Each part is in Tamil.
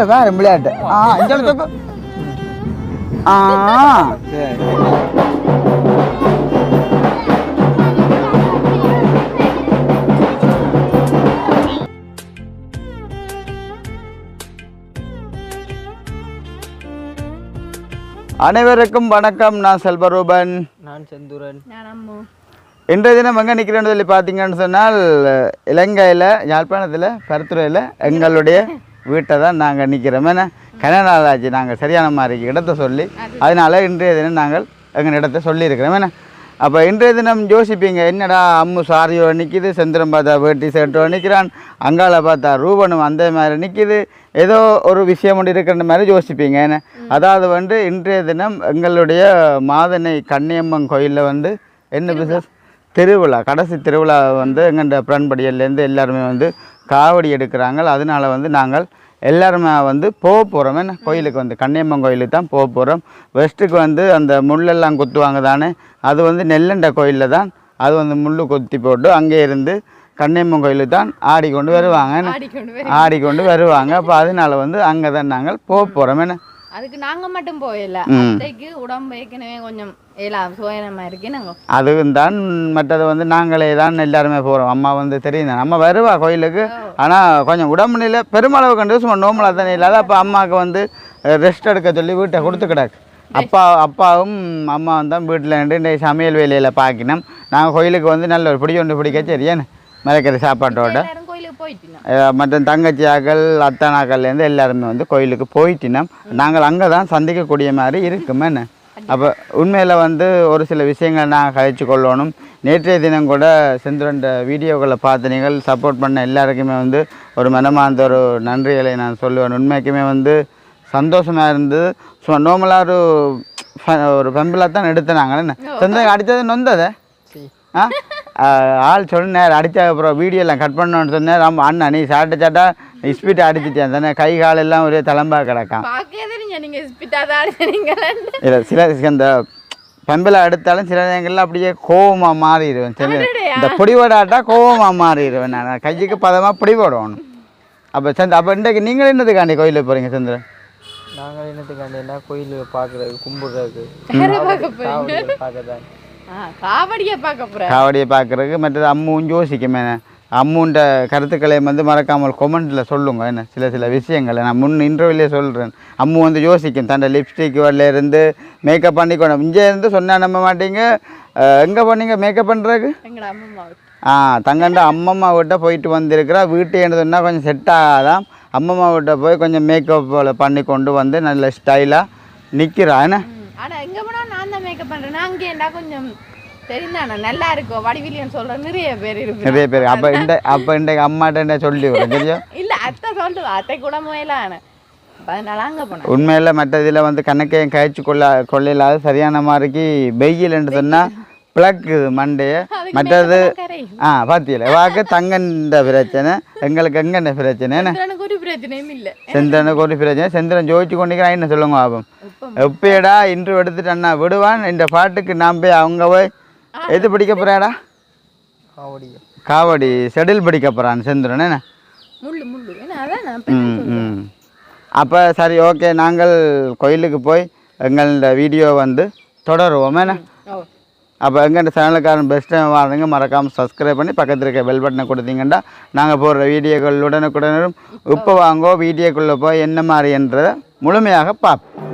அடுத்த வேற விளையாட்டு. ஆ இந்த இடத்துக்கு ஆ. அனைவருக்கும் வணக்கம். நான் செல்வரூபன் நான் செந்தூரன். நான் அம்மு. இன்றைய தினம் எங்கே நிற்கிறேன்னு சொல்லி பார்த்தீங்கன்னு சொன்னால் இலங்கையில் யாழ்ப்பாணத்தில் கருத்துறையில் எங்களுடைய வீட்டை தான் நாங்கள் நிற்கிறோம் ஏன்னா கனநாள் ஆச்சு நாங்கள் சரியான மாதிரி இடத்த சொல்லி அதனால இன்றைய தினம் நாங்கள் எங்கள் இடத்த சொல்லியிருக்கிறோம். ஏன்னா அப்போ இன்றைய தினம் யோசிப்பீங்க என்னடா அம்மு சாரியோ நிற்கிது செந்திரம் பார்த்தா வேட்டி சேட்டோ நிற்கிறான் அங்கால பார்த்தா ரூபனும் அந்த மாதிரி நிற்கிது ஏதோ ஒரு விஷயம் ஒன்று இருக்கிற மாதிரி யோசிப்பீங்க. ஏன்னா அதாவது வந்து இன்றைய தினம் எங்களுடைய மாதனை கன்னியம்மன் கோயிலில் வந்து என்ன பிசினஸ் திருவிழா கடைசி திருவிழா வந்து எங்கள்ட பிரண்படியிலேருந்து எல்லாருமே வந்து காவடி எடுக்கிறாங்க. அதனால வந்து நாங்கள் எல்லாருமே வந்து போக போகிறோம் என்ன? கோயிலுக்கு வந்து கன்னியம்மன் கோயிலுக்கு தான் போக போகிறோம் வெஸ்ட்டுக்கு வந்து அந்த முள்ளெல்லாம் குத்துவாங்க தானே? அது வந்து நெல்லண்ட கோயிலில் தான். அது வந்து முள்ளு கொத்தி போட்டு அங்கே இருந்து கன்னியம்மன் கோயிலுக்கு தான் ஆடிக்கொண்டு வருவாங்க? ஆடிக்கொண்டு வர ஆடிக்கொண்டு வருவாங்க. அப்போ அதனால வந்து அங்கே தான் நாங்கள் போக போகிறோம் என்ன? அதுக்கு நாங்க மட்டும். அத்தைக்கு உடம்பு ஏற்கனவே கொஞ்சம் அதுவும் தான் மற்றது வந்து நாங்களே தான் எல்லாருமே போகிறோம் அம்மா வந்து தெரியும் நம்ம வருவா கோயிலுக்கு. ஆனால் கொஞ்சம் உடம்பு நிலை பெருமளவு கண்டு சும்மா நோம்பலாக தானே இல்லாத அப்போ அம்மாவுக்கு வந்து ரெஸ்ட் எடுக்க சொல்லி வீட்டை கொடுத்து கிடக்கு அப்பா அப்பாவும் அம்மாவும் தான் வீட்டில் நின்று சமையல் வேலையில் பார்க்கணும் நாங்கள் கோயிலுக்கு வந்து நல்ல ஒரு பிடி ஒன்று பிடிக்க சரியானு மிளக்கிற சாப்பாட்டோட. மற்ற தங்கச்சியாக்கள் அத்தனாக்கள்லேருந்து எல்லாருமே வந்து கோயிலுக்கு போயிட்டினோம். நாங்கள் அங்கே தான் சந்திக்கக்கூடிய மாதிரி இருக்குமே என்ன அப்போ உண்மையில் வந்து ஒரு சில விஷயங்கள் நான் கழிச்சு கொள்ளணும். நேற்றைய தினம் கூட செந்துரண்ட வீடியோக்களை பார்த்து நீங்கள் சப்போர்ட் பண்ண எல்லாருக்குமே வந்து ஒரு மனமார்ந்த ஒரு நன்றிகளை நான் சொல்லுவேன். உண்மைக்குமே வந்து சந்தோஷமாக இருந்தது ஸோ நார்மலாக ஒரு ஃப- ஒரு பெம்பிளாக தான் எடுத்தனாங்க. என்ன? சொந்தம் அடித்தது நொந்ததை? ஆ? ஆள் சொன்னார் அடித்த அப்புறம் வீடியோலாம் கட் பண்ணோன்னு சொன்னார். ஆமாம் அண்ணா நீ சாப்பிட்ட சாட்டா ஸ்பீட் அடிச்சிட்டேன் தானே கை கால் எல்லாம் ஒரே தளம்பா கிடக்கான். இல்லை சில அந்த பெம்பிளை எடுத்தாலும் சில நேரங்கள்ல அப்படியே கோவமாக மாறிடுவேன். சில இந்த பிடிவடாட்டா கோவமாக மாறிடுவேன் நான். கைக்கு பதமாக பிடிபடணும். அப்போ சந்த் அப்போ இன்றைக்கு நீங்கள் என்னதுக்காண்டி கோயிலுக்கு போகிறீங்க சந்திரன் நாங்கள் என்னத்துக்காண்டினா கோயில் பார்க்குறதுக்கு கும்பிடுறதுக்கு யாரை பார்க்க போறீங்க? காவடியை பார்க்க ஆ, காவடிய பார்க்க போற காவடியை பார்க்குறதுக்கு மற்றது அம்முவும் யோசிக்குமே அம்முன்ற கருத்துக்களை வந்து மறக்காமல் கொமெண்ட்டில் சொல்லுங்க. என்ன சில சில விஷயங்களை நான் முன் இன்டர்வியூலே சொல்கிறேன் அம்மு வந்து யோசிக்கும் தன்னை லிப்ஸ்டிக் இருந்து மேக்கப் பண்ணிக்கணும். இங்கே இருந்து சொன்னால் நம்ப மாட்டீங்க. எங்கே பண்ணீங்க மேக்கப் பண்ணுறதுக்கு ஆ தங்கண்ட அம்மம்மா வீட்டை போயிட்டு வந்திருக்கிறா. வீட்டு சொன்னால் கொஞ்சம் செட் ஆகாதான் அம்மம்மா வீட்டை போய் கொஞ்சம் மேக்கப் பண்ணி கொண்டு வந்து நல்ல ஸ்டைலாக நிற்கிறா என்ன? ஆனா எங்க போனா நான் தான் மேக்கப் பண்றேன். அங்கே கொஞ்சம் தெரிந்தானே? நல்லா இருக்கும் சொல்ற நிறைய பேர் இருக்கு நிறைய பேர். அப்போ இந்த அப்போ இன்றைக்கு அம்மாட்ட என்ன சொல்லி விடுறேன் இல்ல அத்தை கூட முயலான. போனேன் உண்மையில் மற்ற இதில் வந்து கணக்கையும் கழிச்சு கொள்ள கொள்ளையில்லாத சரியான மாதிரிக்கு வெயில்னு சொன்னால் பிளக்குது மண்டையை. மற்றது. ஆ பாத்தியில. வாக்கு தங்கன்ற பிரச்சனை. எங்களுக்கு எங்கன்ற பிரச்சனை? செந்திரனுக்கு ஒரு பிரச்சனை. செந்திரன் ஜோதிச்சு கொண்டிருக்கிறான். என்ன சொல்லுங்க ஆபம் எப்பயடா இன்று எடுத்துட்டு அண்ணா விடுவான். இந்த பாட்டுக்கு நான் போய் அவங்க போய் எது படிக்க போறாடா? காவடியை காவடி. செடில் படிக்க போகிறான் செந்திரன் என்ன? அப்போ சரி ஓகே நாங்கள் கோயிலுக்கு போய் எங்களோட வீடியோ வந்து தொடருவோம் என்ன? அப்போ எங்கள் சேனலுக்காரன் பெஸ்ட் டைம் வாருங்க மறக்காமல் சப்ஸ்கிரைப் பண்ணி பக்கத்தில் இருக்க பெல் பட்டனை கொடுத்தீங்கன்னா நாங்கள் போடுற வீடியோக்கள் உடனுக்குடனும் இப்போ வாங்கோ வீடியோக்குள்ளே போய் என்ன மாதிரி என்றதை முழுமையாக பார்ப்போம்.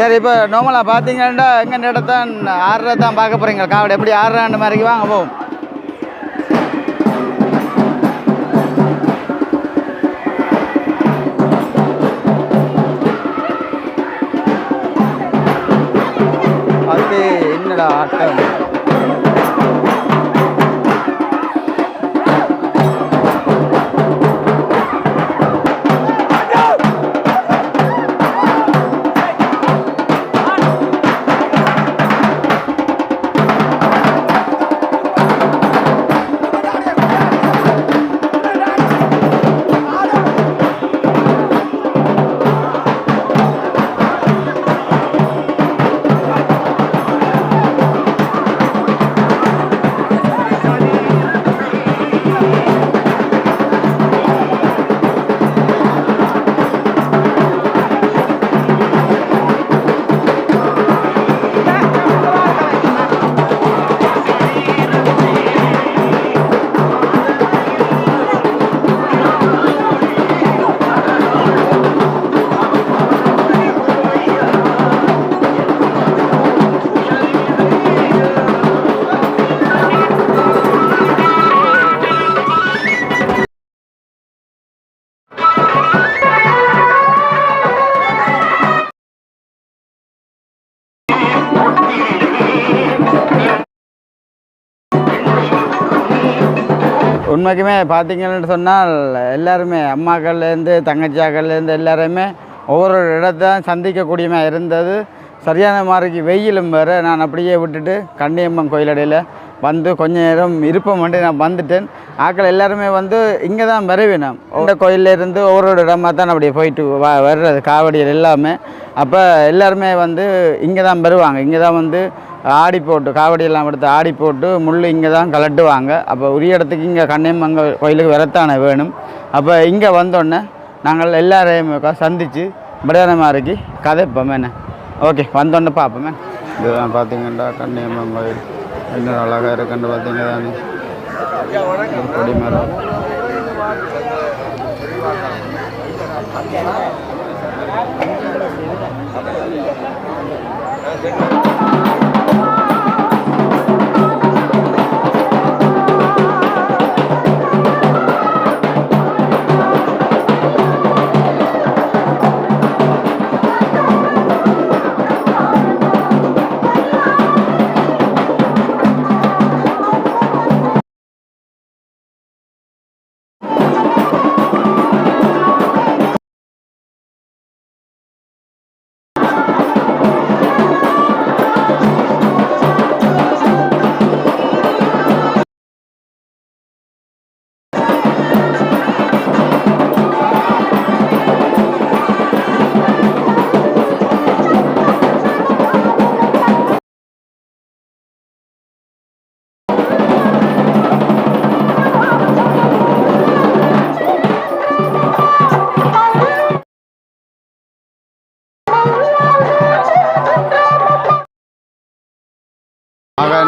சரி இப்போ நோமலா பார்த்தீங்கன்னா எங்கள் இடத்தான் ஆறுரை தான் பார்க்க போகிறீங்க காவடி எப்படி ஆறுறாண்டு மாதிரிக்கு வாங்க போவோம். அது என்னடா ஆட்டம்? உண்மைக்குமே பார்த்தீங்கன்னு சொன்னால் எல்லாருமே அம்மாக்கள்லேருந்து தங்கச்சியாக்கள்லேருந்து எல்லாருமே ஒவ்வொரு இடத்தையும் சந்திக்கக்கூடியமாக இருந்தது. சரியான மாதிரிக்கு வெயிலும் வேறு. நான் அப்படியே விட்டுட்டு கண்ணியம்மன் கோயிலடையில் வந்து கொஞ்ச நேரம் இருப்போம் மட்டும் நான் வந்துட்டேன். ஆக்கள் எல்லாருமே வந்து இங்கே தான் வருவினோம். இந்த கோயில்ல இருந்து ஒவ்வொரு இடமா தான் அப்படியே போயிட்டு வ வர்றது காவடியில் எல்லாமே. அப்போ எல்லாருமே வந்து இங்கே தான் வருவாங்க. இங்கே தான் வந்து ஆடி போட்டு காவடியெல்லாம் எடுத்து ஆடி போட்டு முள் இங்கே தான் கலட்டுவாங்க. அப்போ உரிய இடத்துக்கு இங்கே கண்ணியம்மங்க கோயிலுக்கு விரத்தான வேணும். அப்போ இங்கே வந்தோடனே நாங்கள் எல்லாரையும் சந்தித்து இப்படியான கதைப்போம் என்ன? ஓகே வந்தோடனே பார்ப்போமே இதுதான் பார்த்தீங்கன்னா கண்ணியம்மன் கோயில். என்ன அழகாக இருக்குன்னு பார்த்தீங்க தானே akan.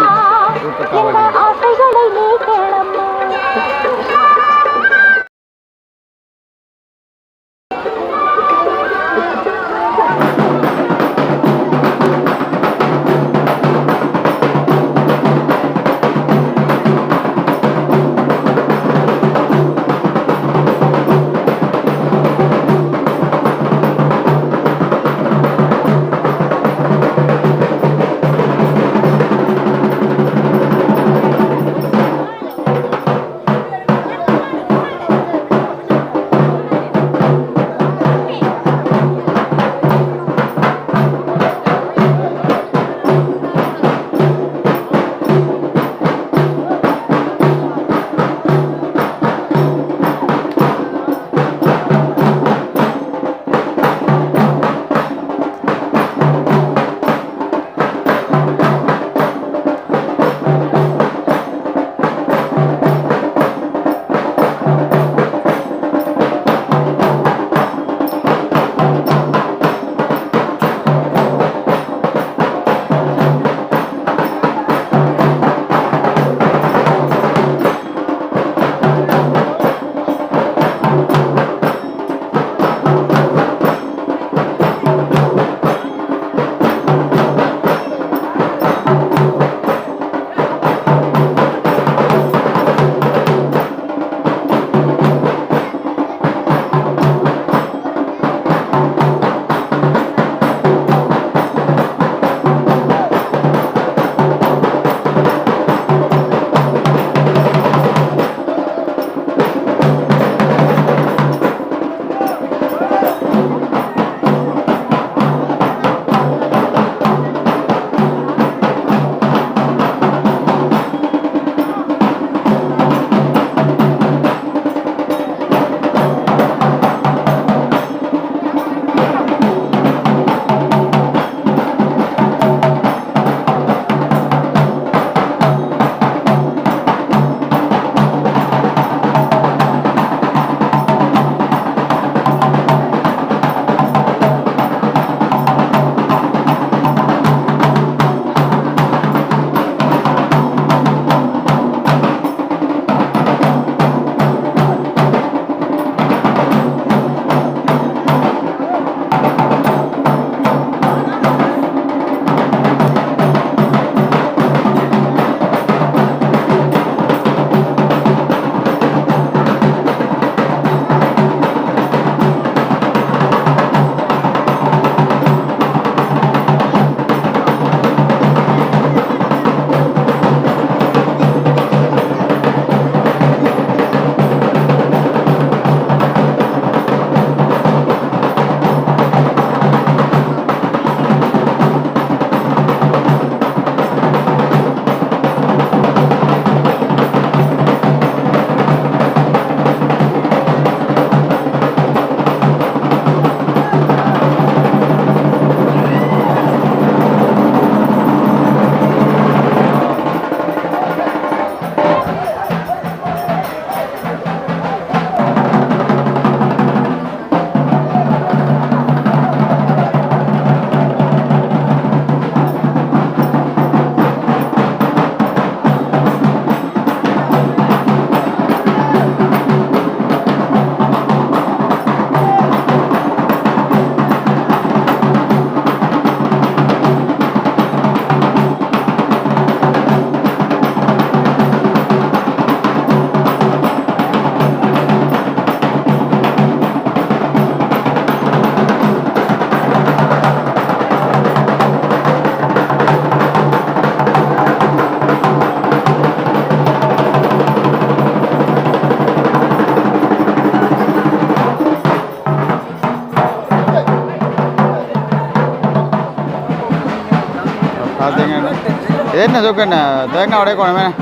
என்ன சொக்கு என்ன தேங்காய் உடைக்கணுமே அவன்கிட்ட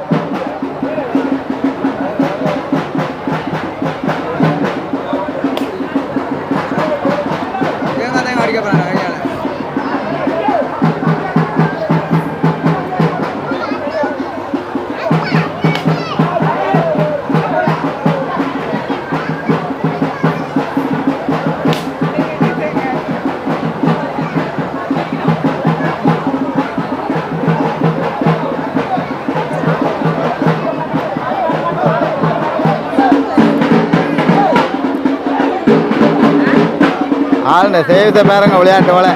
ஆளுங்க சேவித்த பேரங்க விளையாட்டு வலை.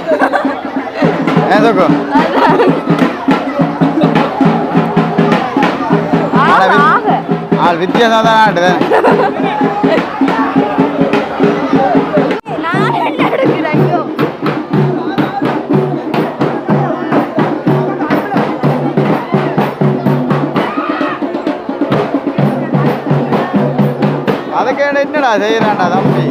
வி- ஆள் வித்தியாசம் தான் ஐயோ. அதுக்கு என்னடா செய்யறான்டா தம்பி?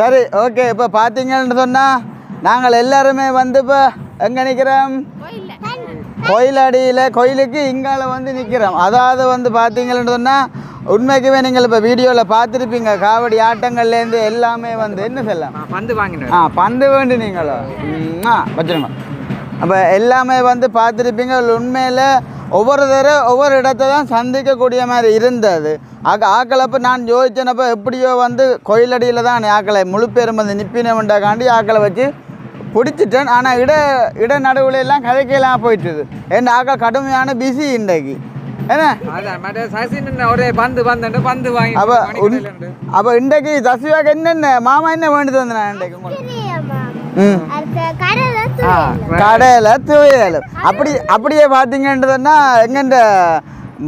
சரி ஓகே இப்போ பார்த்தீங்கன்னு சொன்னால் நாங்கள் எல்லாருமே வந்து இப்போ எங்கே நிற்கிறோம் கோயிலடியில் கோயிலுக்கு இங்கால வந்து நிற்கிறோம் அதாவது வந்து பார்த்தீங்கன்னு சொன்னால் உண்மைக்குமே நீங்கள் இப்போ வீடியோவில் பார்த்துருப்பீங்க காவடி ஆட்டங்கள்லேருந்து எல்லாமே வந்து என்ன சொல்லலாம் பந்து வாங்கினேன் ஆ பந்து வேண்டு நீங்களோ? ஆ வச்சுருங்க அப்போ எல்லாமே வந்து பார்த்துருப்பீங்க உண்மையில் ஒவ்வொரு தடவை ஒவ்வொரு இடத்த தான் சந்திக்கக்கூடிய மாதிரி இருந்தது. ஆக்க ஆக்களப்போ நான் யோசிச்சனப்போ எப்படியோ வந்து கோயிலடியில் தான் ஆக்களை முழு பேரும் வந்து நிப்பினவண்டாக்காண்டி ஆக்களை வச்சு பிடிச்சிட்டேன். ஆனால் இட இட நடுவுல எல்லாம் கதைக்கெல்லாம் போயிட்டுது. என் ஆக்கள் கடுமையான பிஸி இன்றைக்கு. அப்போ அப்போ இன்றைக்கு தசிவாக்கு என்னென்ன மாமா என்ன வேண்டியது வந்து நான் இன்றைக்கு உங்களுக்கு? கடையில் துவையல். அப்படி அப்படியே பார்த்தீங்கன்றதுன்னா எங்கண்ட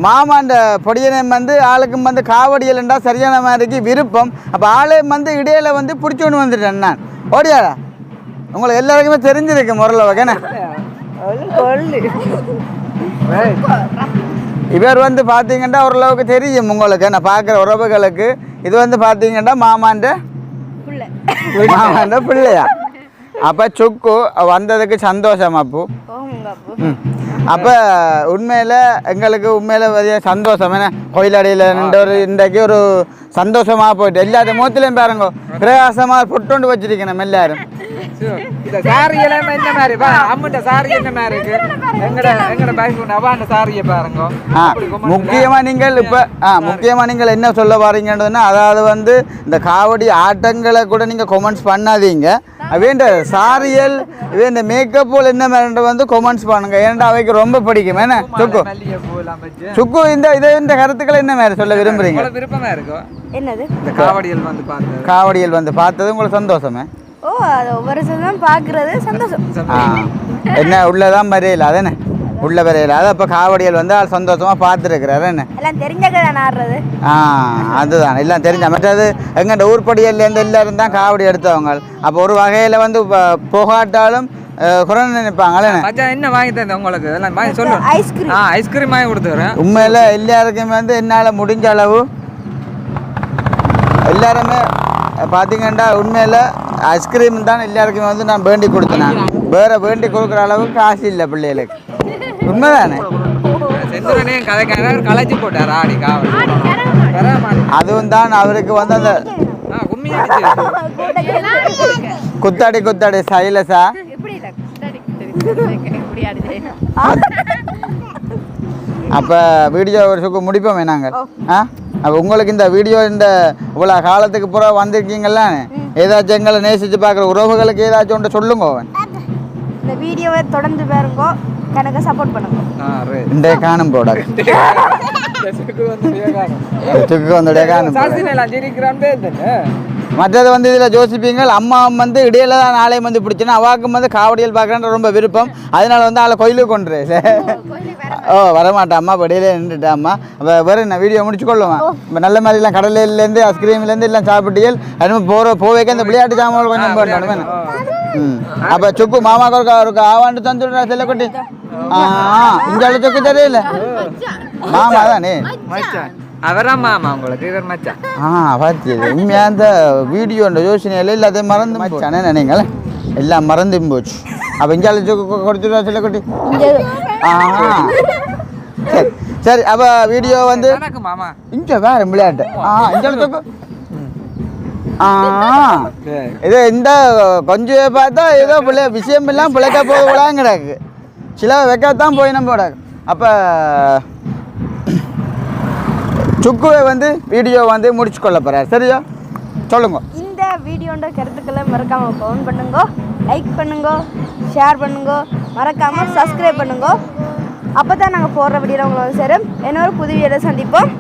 மாமாண்ட பொடியனம் வந்து ஆளுக்கும் வந்து காவடியல்ன்றா சரியான மாதிரிக்கு விருப்பம். அப்போ ஆளே வந்து இடையில வந்து பிடிச்சி கொண்டு வந்துட்டேன் நான். ஓடியாடா. உங்களுக்கு எல்லாருக்குமே தெரிஞ்சிருக்கு முரள வகைண்ணே இவர் வந்து பார்த்தீங்கன்னா ஓரளவுக்கு தெரியும் உங்களுக்கு நான் பார்க்குற உறவுகளுக்கு. இது வந்து பார்த்தீங்கன்னா மாமாண்ட மாமாண்ட பிள்ளையா? அப்போ சுக்கு வந்ததுக்கு சந்தோஷம் அப்பு. அப்ப. உண்மையில எங்களுக்கு உண்மையில பெரிய சந்தோஷம். என்ன கோயிலடியில் நின்று ஒரு இன்றைக்கு ஒரு சந்தோஷமா போயிட்டு எல்லாரும் மூத்திலையும் பாருங்க பிரகாசமா புட்டுண்டு வச்சிருக்கேன் நம்ம எல்லாரும். சாரி எல்லாம் என்ன மாதிரி? பா அம்மன் சாரி என்ன மாதிரி இருக்கு? எங்கட எங்கட பைக் அவாண்ட சாரியை பாருங்க. ஆ முக்கியமா நீங்கள் இப்ப ஆ முக்கியமா நீங்கள் என்ன சொல்ல பாருங்கன்றதுன்னா அதாவது வந்து இந்த காவடி ஆட்டங்களை கூட நீங்க கொமெண்ட்ஸ் பண்ணாதீங்க. வேண்ட சாரியல் வேண்ட மேக்கப் போல் என்ன மாதிரி வந்து கொமெண்ட்ஸ் பண்ணுங்க. ஏன்டா அவைக்கு ரொம்ப பிடிக்கும். என்ன? சுக்கு. சுக்கு இந்த இதை இந்த கருத்துக்களை என்ன மாதிரி சொல்ல விரும்புறீங்க? விருப்பமா இருக்கும் என்னது? இந்த காவடியில் வந்து பார்த்து காவடியில் வந்து பார்த்தது உங்களுக்கு சந்தோஷமே? ஓ அது ஒவ்வொரு தான் பார்க்குறது சந்தோஷம். என்ன உள்ளதான் வரையில அதானே உள்ள வரையில. அது அப்போ காவடியில் வந்து ஆள் சந்தோஷமா பார்த்துருக்கிறாரு. என்ன? எல்லாம் ஆடுறது? ஆ அதுதான். எல்லாம் தெரிஞ்ச மற்றது எங்கள்கிட்ட ஊர்படியிலேருந்து எல்லாரும் தான் காவடி எடுத்தவங்க. அப்போ ஒரு வகையில் வந்து புகாட்டாலும் குறைன்னு நினைப்பாங்களே மச்சான் என்ன வாங்கி தந்தேன் உங்களுக்கு? எல்லாம் வாங்கி சொல்லு. ஐஸ்கிரீம் ஆ ஐஸ்கிரீம் வாங்கி கொடுத்துறேன். உண்மையில் எல்லாருக்குமே வந்து என்னால் முடிஞ்ச அளவு எல்லாருமே பார்த்தீங்கன்னா உண்மையில் ஐஸ்கிரீம் தான் எல்லாருக்குமே வந்து நான் வேண்டி கொடுத்தேன். வேற வேண்டி கொடுக்குற அளவுக்கு காசு இல்லை பிள்ளைகளுக்கு. உண்மைதானே? செந்துரனே கதைக்காக கலைச்சி போட்டார்? அதுவும் தான் அவருக்கு வந்து அந்த குத்தாடி குத்தாடி ஆடுது? அப்போ வீடியோ ஒரு சுக்கு முடிப்போமே நாங்கள்? ஆ? அப்போ உங்களுக்கு இந்த வீடியோ இந்த இவ்வளோ காலத்துக்கு பூரா வந்திருக்கீங்கல்ல ஏதாச்சும் எங்களை நேசித்து பார்க்குற உறவுகளுக்கு ஏதாச்சும் ஒன்று சொல்லுங்க அவன் இந்த வீடியோவை தொடர்ந்து பாருங்க. எனக்கு சப்போர்ட் பண்ணுங்க. இன்றைய காணும் போட. சுக்கு வந்து விவேகானந்தம். சுக்கு வந்துடைய காணும் போட. சாசினை எல்லாம் சிரிக்கிறான் பேர் தானே மற்றது வந்து இதில் ஜோசிப்பீங்கள் அம்மா வந்து இடையில தான் நாளையும் வந்து பிடிச்சினா அவாக்கும் வந்து காவடியல் பார்க்குறேன்ற ரொம்ப விருப்பம். அதனால வந்து ஆளை கோயிலுக்கு கொண்டு ஓ வரமாட்டேன் அம்மா இப்போ இடையில நின்றுட்டேன் அம்மா. அப்போ வேற என்ன வீடியோ முடிச்சு கொள்ளுவேன் இப்போ நல்ல மாதிரிலாம் கடலையிலேருந்து ஐஸ்கிரீம்லேருந்து எல்லாம் சாப்பிட்டியல் அதுவும் போகிற போவேக்க இந்த விளையாட்டு ஜாமான் கொஞ்சம் ம். அப்போ சுக்கு மாமாக்கு ஒரு ஒரு ஆவாண்டு தந்துடுறா செல்லக்குட்டி. ஆ இங்கே சுக்கு தெரியல. மாமா தானே? மச்சான் அவரா மாமா உங்களுக்கு இவர் மச்சான். ஆ பார்த்தியது உண்மையாக அந்த வீடியோ அந்த யோசனையில் எல்லாத்தையும் மறந்து மச்சானே. நினைங்களேன் எல்லாம் மறந்து போச்சு. அப்போ இங்கே கொடுத்துருவா சில குட்டி. ஆ சரி சரி அப்போ வீடியோ வந்து எனக்கு மாமா. இங்கே வேற விளையாட்டு. ஆ இங்கே ஆ இது இந்த கொஞ்சம் பார்த்தா ஏதோ பிள்ளை விஷயம் எல்லாம் பிழைக்க போகலாம் கிடக்கு. சில வைக்கத்தான் போய் நம்ம அப்போ சுக்குவை வந்து வீடியோ வந்து முடிச்சு கொள்ள போகிறார் சரியா? சொல்லுங்க. இந்த வீடியோன்ற கருத்துக்களை மறக்காம கமெண்ட் பண்ணுங்க. லைக் பண்ணுங்க. ஷேர் பண்ணுங்க. மறக்காம சப்ஸ்கிரைப் பண்ணுங்க. அப்போ தான் நாங்கள் போடுற வீடியோ உங்களை வந்து சேரும். இன்னொரு புது வீடியோவில் சந்திப்போம்.